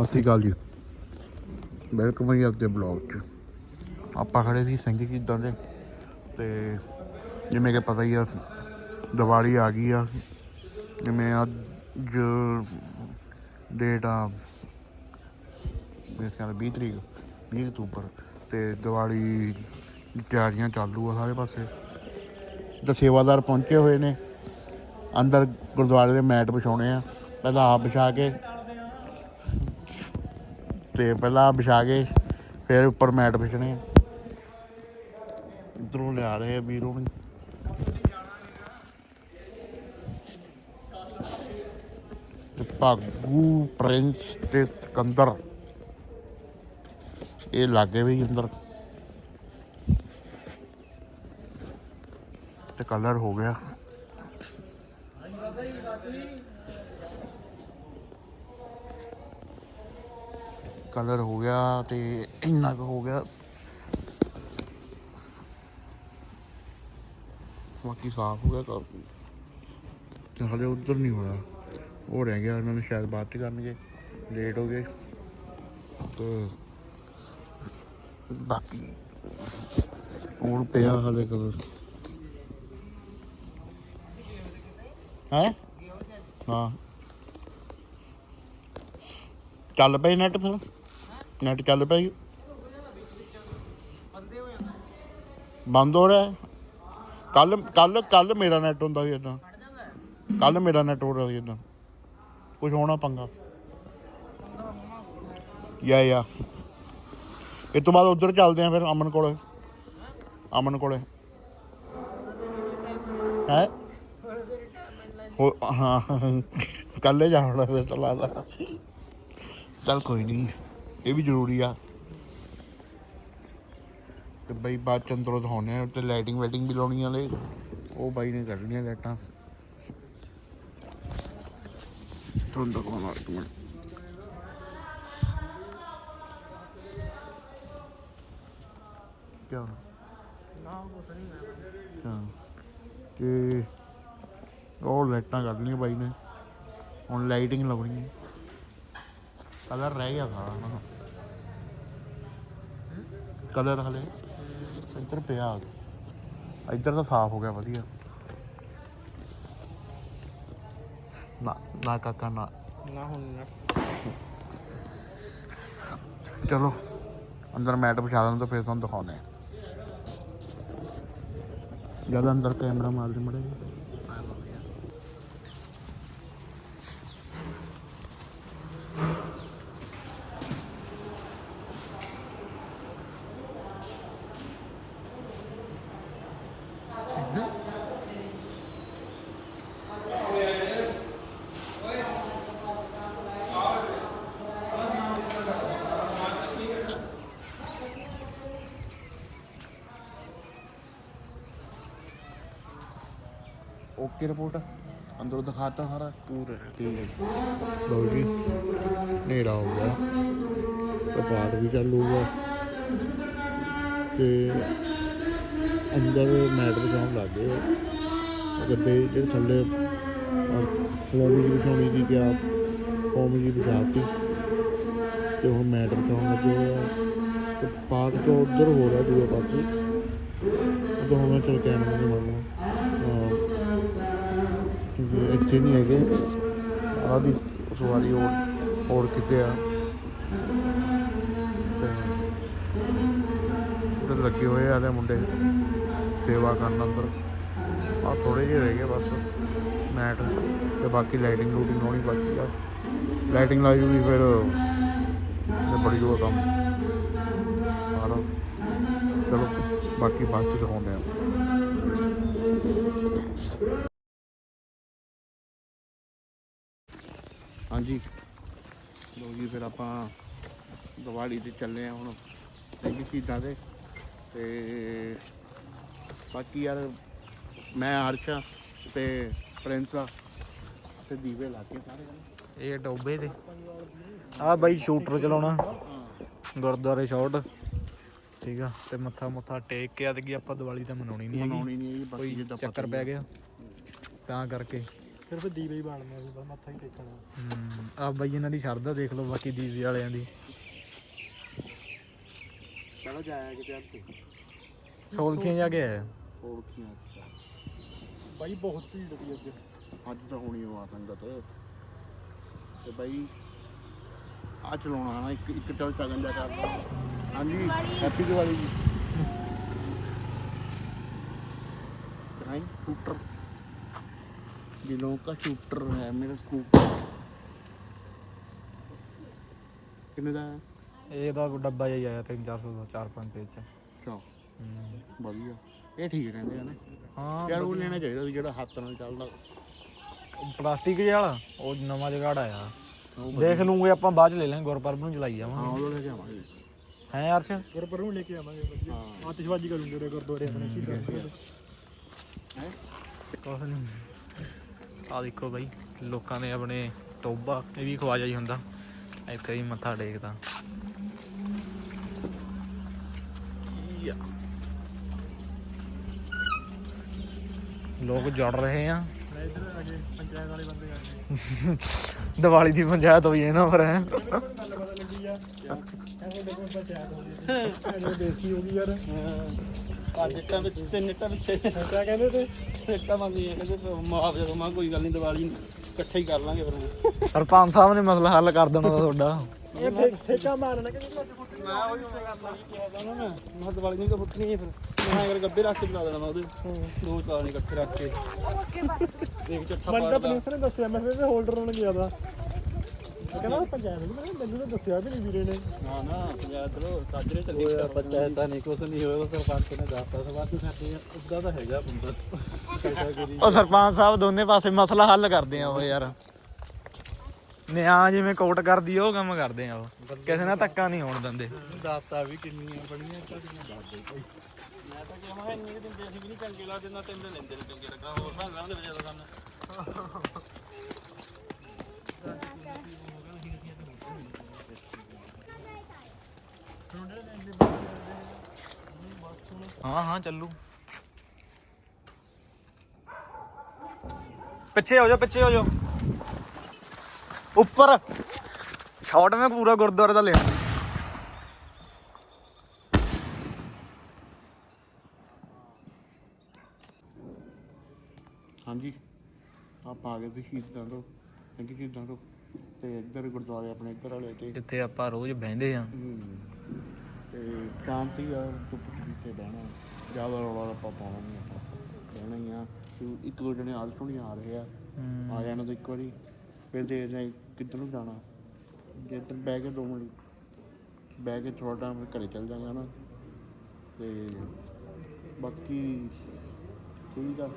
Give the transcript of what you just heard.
ਸਤਿ ਸ਼੍ਰੀ ਅਕਾਲ ਜੀ। ਵੈਲਕਮ ਹੈ ਜੀ ਦੇ ਬਲੌਗ 'ਚ। ਆਪਾਂ ਖੜੇ ਸੀ ਸਿੰਘ ਕਿਦਾਂ ਦੇ। ਤੇ ਜਿਵੇਂ ਕਿ ਪਤਾ ਹੀ ਆ, ਦੀਵਾਲੀ ਆ ਗਈ ਆ। ਜਿਵੇਂ ਅੱਜ ਡੇਟ ਆ, ਮੇਰੇ ਖਿਆਲ 20 ਤਰੀਕ 20 ਅਕਤੂਬਰ। ਤੇ ਦੀਵਾਲੀ ਦੀ ਤਿਆਰੀਆਂ ਚਾਲੂ ਆ ਸਾਰੇ ਪਾਸੇ। ਤੇ ਸੇਵਾਦਾਰ ਪਹੁੰਚੇ ਹੋਏ ਨੇ। ਅੰਦਰ ਗੁਰਦੁਆਰੇ ਦੇ ਮੈਟ ਵਿਛਾਉਣੇ ਆ। ਪਹਿਲਾਂ ਆਪ ਵਿਛਾ ਕੇ ਤੇ ਪਹਿਲਾਂ ਵਿਛਾ ਕੇ ਫਿਰ ਉੱਪਰ ਮੈਟ ਵਿਛਣੇ ਆ। ਇਧਰੋਂ ਲਿਆ ਰਹੇ ਆ ਵੀਰੋਂ ਨੂੰ ਭਾਗੂ ਪ੍ਰਿੰਸ ਤੇ ਕੰਦਰ ਇਹ ਲਾਗੇ ਵੀ ਅੰਦਰ। ਤੇ ਕਲਰ ਹੋ ਗਿਆ। ਕਲਰ ਹੋ ਗਿਆ ਤੇ ਇੰਨਾ ਕੁ ਹੋ ਗਿਆ। ਬਾਕੀ ਸਾਫ਼ ਹੋ ਗਿਆ ਕਾਫੀ ਤੇ ਹਲੇ ਉਧਰ ਨਹੀਂ ਹੋਇਆ। ਉਹ ਰਹਿ ਗਿਆ, ਇਹਨਾਂ ਨੇ ਸ਼ਾਇਦ ਬਾਅਦ ਚ ਕਰਨਗੇ। ਲੇਟ ਹੋ ਗਏ। ਤੇ ਬਾਕੀ ਹੁਣ ਪਿਆ ਹਲੇ ਕਲਰ। ਹੈ? ਹਾਂ। ਚੱਲ ਪਏ ਨੈਟ ਫਿਰ। ਨੈਟ ਚੱਲ ਪਿਆ ਜੀ। ਬੰਦ ਹੋ ਰਿਹਾ ਕੱਲ ਕੱਲ ਕੱਲ ਮੇਰਾ ਨੈਟ ਹੁੰਦਾ ਸੀ ਇਦਾਂ ਕੱਲ ਮੇਰਾ ਨੈਟ ਹੋ ਰਿਹਾ ਸੀ ਇਦਾਂ ਕੁਝ ਹੋਣਾ ਪੰਗਾ। ਯਾ ਯਾ। ਇਹ ਤੋਂ ਬਾਅਦ ਉਧਰ ਚੱਲਦੇ ਆ ਫਿਰ ਅਮਨ ਕੋਲੇ। ਅਮਨ ਕੋਲੇ। ਹੈ? ਹੋ ਹਾਂ। ਕੱਲੇ ਜਾਣਾ ਫਿਰ ਤਾਂ ਲੱਗਦਾ ਚੱਲ ਕੋਈ ਨਹੀਂ ਇਹ ਵੀ ਜ਼ਰੂਰੀ ਆ। ਤੇ ਬਈ ਬਾਅਦ ਚ ਅੰਦਰੋਂ ਦਿਖਾਉਣੇ ਆ ਤੇ ਲਾਈਟਿੰਗ ਵਾਈਟਿੰਗ ਵੀ ਲਾਉਣੀ ਵਾਲੇ ਉਹ ਬਾਈ ਨੇ ਕੱਢਣੀਆਂ ਲਾਈਟਾਂ। ਤੁਹਾਨੂੰ ਦਿਖਾਉਣਾ ਇੱਕ ਮਿੰਟ। ਕਿਆ ਨਾ ਕੁਛ ਨਹੀਂ ਹਾਂ ਤੇ ਉਹ ਲਾਈਟਾਂ ਕੱਢਣੀਆਂ ਬਾਈ ਨੇ। ਹੁਣ ਲਾਈਟਿੰਗ ਲਾਉਣੀ ਹੈ ਕਲਰ ਰਹਿ ਗਿਆ ਸਾਰਾ ਨਾ ਕਲਰ ਹਲੇ ਇੱਧਰ ਪਿਆ ਆ ਗਿਆ। ਇੱਧਰ ਤਾਂ ਸਾਫ਼ ਹੋ ਗਿਆ ਵਧੀਆ ਨਾ ਨਾ ਕਾਕਾ ਨਾ ਨਾ ਹੁਣ ਨਾ ਚਲੋ ਅੰਦਰ ਮੈਟ ਵਿਛਾ ਦਾਂ ਤਾਂ ਫਿਰ ਤੁਹਾਨੂੰ ਦਿਖਾਉਂਦੇ ਆ ਜਦ ਅੰਦਰ ਕੈਮਰਾ ਮਾਰ ਦੇ ਮੜੇ ਓਕੇ ਰਿਪੋਰਟ? ਅੰਦਰੋਂ ਦਿਖਾਤਾ ਸਾਰਾ? ਪੂਰੇ। ਠੀਕ ਹੈ ਜੀ। ਲਓ ਜੀ ਹਨੇਰਾ ਹੋ ਗਿਆ। ਤੇ ਪਾਠ ਵੀ ਚਾਲੂ ਹੋ ਗਿਆ ਤੇ ਅੰਦਰ ਮੈਟ ਵਿਛਾਉਣ ਲੱਗ ਗਏ। ਉਹ ਗੱਦੇ ਜਿਹੜੇ ਥੱਲੇ ਫਲੋਮੀ ਜੀ ਵਿਛਾਉਣੀ ਸੀ ਕਿਆ ਫੋਮੀ ਜੀ ਵਿਛਾਤੀ। ਤੇ ਉਹ ਮੈਟ ਵਿਛਾਉਣ ਲੱਗੇ ਹੋਏ ਆ। ਤੇ ਪਾਠ ਤੋਂ ਉੱਧਰ ਹੋ ਰਿਹਾ ਦੂਏ ਪਾਸੇ। ਉਦੋਂ ਮੈਂ ਚਲ ਕੈਮਰਾ ਨਹੀਂ ਮਾਰਨਾ ਹਾਂ ਕਿਉਂਕਿ ਇੱਥੇ ਨਹੀਂ ਹੈਗੇ। ਆਹ ਦੀ ਸਵਾਰੀ ਹੋਰ ਹੋਰ ਕਿਤੇ ਆ। ਤੇ ਲੱਗੇ ਹੋਏ ਆ ਤੇ ਮੁੰਡੇ। ਸੇਵਾ ਕਰਨ ਅੰਦਰ। ਆ ਥੋੜੇ ਜਿਹੇ ਰਹਿ ਗਏ ਬਸ। ਮੈਟ ਤੇ ਬਾਕੀ ਲਾਈਟਿੰਗ ਲੂਟਿੰਗ ਹੋਣੀ ਬਾਕੀ ਆ। ਲਾਈਟਿੰਗ ਲਾਈ ਵੀ ਫਿਰ ਬੜੀ ਜੋਰ ਕੰਮ। ਆਲੋ ਚਲੋ, ਬਾਕੀ ਬਾਅਦ ਚ ਦਿਖਾਉਂਦੇ ਆ। ਹਾਂਜੀ। ਲੋ ਜੀ ਫਿਰ ਆਪਾਂ ਦੀਵਾਲੀ ਤੇ ਚੱਲੇ ਆ ਹੁਣ ਇਹ ਚੀਜ਼ਾਂ ਦੇ ਤੇ ਬਾਕੀ ਯਾਰ ਮੈਂ ਹਰਸ਼ਾ ਤੇ ਪ੍ਰਿੰਸ ਆ ਤੇ ਦੀਵੇ ਲਾ ਕੇ ਸਾਰੇ ਇਹ ਡੋਬੇ ਤੇ। ਆ ਬਾਈ ਸ਼ੂਟਰ ਚਲਾਉਣਾ। ਗੁਰਦੁਆਰੇ ਸ਼ਾਟ। ਠੀਕ ਆ ਤੇ ਮੱਥਾ ਮੁੱਥਾ ਟੇਕ ਕੇ ਆਦਗੀ ਆਪਾਂ ਦੀਵਾਲੀ ਤਾਂ ਮਨਾਉਣੀ ਨਹੀਂ ਹੈਗੀ। ਮਨਾਉਣੀ ਨਹੀਂ ਬਾਕੀ ਕੋਈ ਜਿੱਦਾਂ ਚੱਕਰ ਪੈ ਗਿਆ। ਤਾਂ ਕਰਕੇ। ਸਿਰਫ ਦੀਵੇ ਹੀ ਬਾਲਣੇ ਸੀ ਬਸ ਮੱਥਾ ਹੀ ਟੇਕਣਾ। ਆ ਬਾਈ ਇਹਨਾਂ ਦੀ ਸ਼ਰਧਾ ਦੇਖ ਲਓ ਬਾਕੀ ਦੀਵੇ ਵਾਲਿਆਂ ਦੀ। ਚਲੋ ਜਾਇਆ ਕਿਤੇ ਅੱਜ। ਸੌਲਖੀਆਂ ਜਾ ਕੇ ਆਇਆ। ਕੀ ਬਾਈ ਬਹੁਤ ਭੀੜ ਸੀ ਅੱਜ। ਅੱਜ ਤਾਂ ਹੋਣੀ ਉਹ ਆ ਸੰਗਤ। ਤੇ ਬਾਈ ਆ ਚਲਾਉਣਾ ਨਾ ਇੱਕ ਇੱਕ ਟਲ ਤਗਨ ਜਾ ਕਰਦਾ ਹਾਂਜੀ ਹੈਪੀ ਦੀਵਾਲੀ ਜੀ। ਕਰਾਈ ਸਕੂਟਰ दिलों का शूटर है मेरा स्कूटर ਕਿੰਨੇ ਦਾ ਹੈ ਇਹਦਾ ਡੱਬਾ ਜਿਹਾ ਹੀ ਆਇਆ 3-400 ਦਾ 4-5 ਪੇਜ ਚ ਚਾ ਹੂੰ। ਵਧੀਆ ਇਹ ਠੀਕ ਕਹਿੰਦੇ ਆ ਨਾ ਹਾਂ ਯਾਰ ਉਹ ਲੈਣਾ ਚਾਹੀਦਾ ਸੀ ਜਿਹੜਾ ਹੱਥ ਨਾਲ ਚੱਲਦਾ ਪਲਾਸਟਿਕ ਜਿਹਾ ਵਾਲਾ ਉਹ ਨਵਾਂ ਜਗਾੜ ਆਇਆ ਉਹ ਦੇਖ ਲੂੰਗੇ ਆਪਾਂ ਬਾਅਦ ਚ ਲੈ ਲਾਂਗੇ ਗੁਰਪਰਬ ਨੂੰ ਚਲਾਈ ਹਾਂ ਜਾਵਾਂਗੇ ਉਹ ਲੈ ਕੇ ਆਵਾਂਗੇ ਹੈ ਅਰਸ਼ ਗੁਰਪੁਰ ਨੂੰ ਲੈ ਕੇ ਆਵਾਂਗੇ ਵਧੀਆ ਹਾਂ ਆਤਿਸ਼ਬਾਜ਼ੀ ਕਰੂੰਗੇ ਉਰੇ ਗੁਰਦੁਆਰੇ ਆਪਣੇ ਸ਼ਹੀਦਾਂ ਦੇ ਹੈ ਕੁਛ ਨਹੀਂ ਆ ਦੇਖੋ ਬਾਈ ਲੋਕਾਂ ਨੇ ਆਪਣੇ ਟੋਬਾ ਇਹ ਵੀ ਖਵਾਜਾ ਹੀ ਹੁੰਦਾ। ਇੱਥੇ ਹੀ ਮੱਥਾ ਟੇਕਦਾ। ਯਾ। ਲੋਕ ਜੜ ਰਹੇ ਆ। ਮੈਂ ਇੱਧਰ ਆ ਗਏ ਪੰਚਾਇਤ ਵਾਲੇ ਬੰਦੇ ਆ ਗਏ। ਦੀਵਾਲੀ ਦੀ ਪੰਚਾਇਤ ਹੋਈ ਹੈ ਨਾ ਪਰ ਹੈਂ। ਗੱਲ ਪਤਾ ਲੱਗੀ ਆ ਐਵੇਂ ਦੇਖੋ ਪੰਚਾਇਤ ਹੋ ਗਈ। ਐਵੇਂ ਦੇਸੀ ਹੋ ਗਈ ਯਾਰ। ਪੰਜ ਇੱਟਾਂ ਵਿੱਚ ਤਿੰਨ ਇੱਟਾਂ ਪਿੱਛੇ। ਕਿਆ ਕਹਿੰਦੇ ਤੇ? ਇੱਟਾਂ ਮੰਗਦੀਆਂ ਕਹਿੰਦੇ ਮੁਆਵਜ਼ਾ ਦੋ ਮੈਂ ਕੋਈ ਗੱਲ ਨਹੀਂ ਦੀਵਾਲੀ ਨੂੰ ਇਕੱਠੇ ਹੀ ਕਰ ਲਾਂਗੇ ਫਿਰ ਸਰਪੰਚ ਸਾਹਿਬ ਨੇ ਮਸਲਾ ਹੱਲ ਕਰ ਦੇਣਾ ਤੁਹਾਡਾ। ਇਹ ਠੇ- ਠੇਕਾ ਮਾਰਨਾ ਕਿ ਮੈਂ ਉਹੀ ਉਸੇ ਕਰਨਾ ਵੀ ਕਿਹਾ ਤਾਂ ਨਾ ਮੈਂ ਮੈਂ ਦੀਵਾਲੀ ਨੂੰ ਤਾਂ ਫੁੱਟਣੀ ਹੈ ਫਿਰ। ਮੈਂ ਅਗਰ ਗੱਬੇ ਰੱਖ ਕੇ ਚਲਾ ਦੇਣਾ ਮੈਂ ਉਹਦੇ। ਦੋ ਚਲਾਣੇ ਇਕੱਠੇ ਰੱਖ ਕੇ। ਦੇਖ ਚੱਠਾ ਮੈਨੂੰ ਤਾਂ ਪਾ ਪੁਲਿਸ ਨੇ ਦੱਸਿਆ ਮੈਂ ਫਿਰ ਹੋਲਡਰ ਨੂੰ ਗਿਆ ਦਾ ਕਹਿੰਦਾ ਪੰਚਾਇਤ ਨੂੰ ਮੈਂ ਕਿਹਾ ਮੈਨੂੰ ਤਾਂ ਦੱਸਿਆ ਵੀ ਨਹੀਂ ਵੀਰੇ ਨੇ। ਨਾ ਨਾ ਪੰਜਾਬ ਚਲੋ ਸਾਜਰੇ ਚੱਲੀ ਹੋਇਆ ਪੰਚਾਇਤਾਂ ਨਹੀਂ ਕੁਛ ਨਹੀਂ ਹੋਇਆ ਸਰਪੰਚ ਨੇ ਦੱਸਤਾ ਸਵਾਦ ਸਾਡੇ ਉੱਦਾਂ ਤਾਂ ਹੈਗਾ ਬੰਦਾ। ਕੈਟਾਗਰੀ ਉਹ ਸਰਪੰਚ ਸਾਹਿਬ ਦੋਨੇ ਪਾਸੇ ਮਸਲਾ ਹੱਲ ਕਰਦੇ ਆ ਉਹ ਯਾਰ। ਨਿਆਂ ਜਿਵੇਂ ਕੋਰਟ ਕਰਦੀ ਉਹ ਕੰਮ ਕਰਦੇ ਆ ਉਹ। ਕਿਸੇ ਨਾਲ ਧੱਕਾ ਨਹੀਂ ਹੋਣ ਦਿੰਦੇ। ਦਾਤਾ ਵੀ ਕਿੰਨੀਆਂ ਬੜੀਆਂ ਤੁਹਾਡੀਆਂ ਦੱਸ ਦੇ ਭਾਈ। ਮੈਂ ਤਾਂ ਕਿਹਾ ਇੰਨੇ ਦਿੰਦੇ ਅਸੀਂ ਵੀ ਨਹੀਂ ਚੰਗੇ ਲੱਗਦੇ ਨਾ ਤਿੰਨ ਦਿਨ ਲੈਂਦੇ ਨੇ ਚੰਗੇ ਲੱਗਾ ਹੋਰ ਭਾਂ ਲਾਉਂਦੇ ਵਜਾ ਦਾ ਸਾਨੂੰ। ਹਾਂ ਹਾਂ ਚੱਲੂ ਪਿੱਛੇ ਹੋ ਜਾ ਪਿੱਛੇ ਹੋ ਜਾ ਉੱਪਰ ਸ਼ਾਟ ਮੈਂ ਪੂਰਾ ਗੁਰਦੁਆਰੇ ਦਾ ਲਿਆ ਹਾਂਜੀ ਆਪਾਂ ਆ ਗਏ ਸੀ ਸ਼ਹੀਦਾਂ ਤੋਂ। ਸਿੰਘ ਸ਼ਹੀਦਾਂ ਤੋਂ। ਤੇ ਇੱਧਰ ਗੁਰਦੁਆਰੇ ਆਪਣੇ ਇੱਧਰ ਵਾਲੇ ਤੇ। ਜਿੱਥੇ ਆਪਾਂ ਰੋਜ਼ ਬਹਿੰਦੇ ਆ ਹਮ, ਤੇ ਸ਼ਾਂਤੀ ਆ ਚੁੱਪ ਕੀਤੇ ਬਹਿਣਾ। ਜ਼ਿਆਦਾ ਰੌਲਾ ਆਪਾਂ ਪਾਉਣਾ ਨਹੀਂ ਆਪਾਂ ਬਹਿਣਾ ਹੀ ਆ। ਤੇ ਇੱਕ ਦੋ ਜਣੇ ਆਲ ਸੁਣੀ ਆ ਰਹੇ ਆ। ਆ ਜਾਣਾ ਤਾਂ ਇੱਕ ਵਾਰੀ। ਫਿਰ ਦੇਖਦੇ ਆ ਕਿੱਧਰ ਨੂੰ ਜਾਣਾ। ਜੇ ਇੱਧਰ ਬਹਿ ਕੇ ਦੋ ਮਿੰਟ ਬਹਿ ਕੇ ਥੋੜਾ ਟਾਈਮ ਘਰੇ ਚੱਲ ਜਾਗਾ ਨਾ ਤੇ ਬਾਕੀ ਠੀਕ ਆ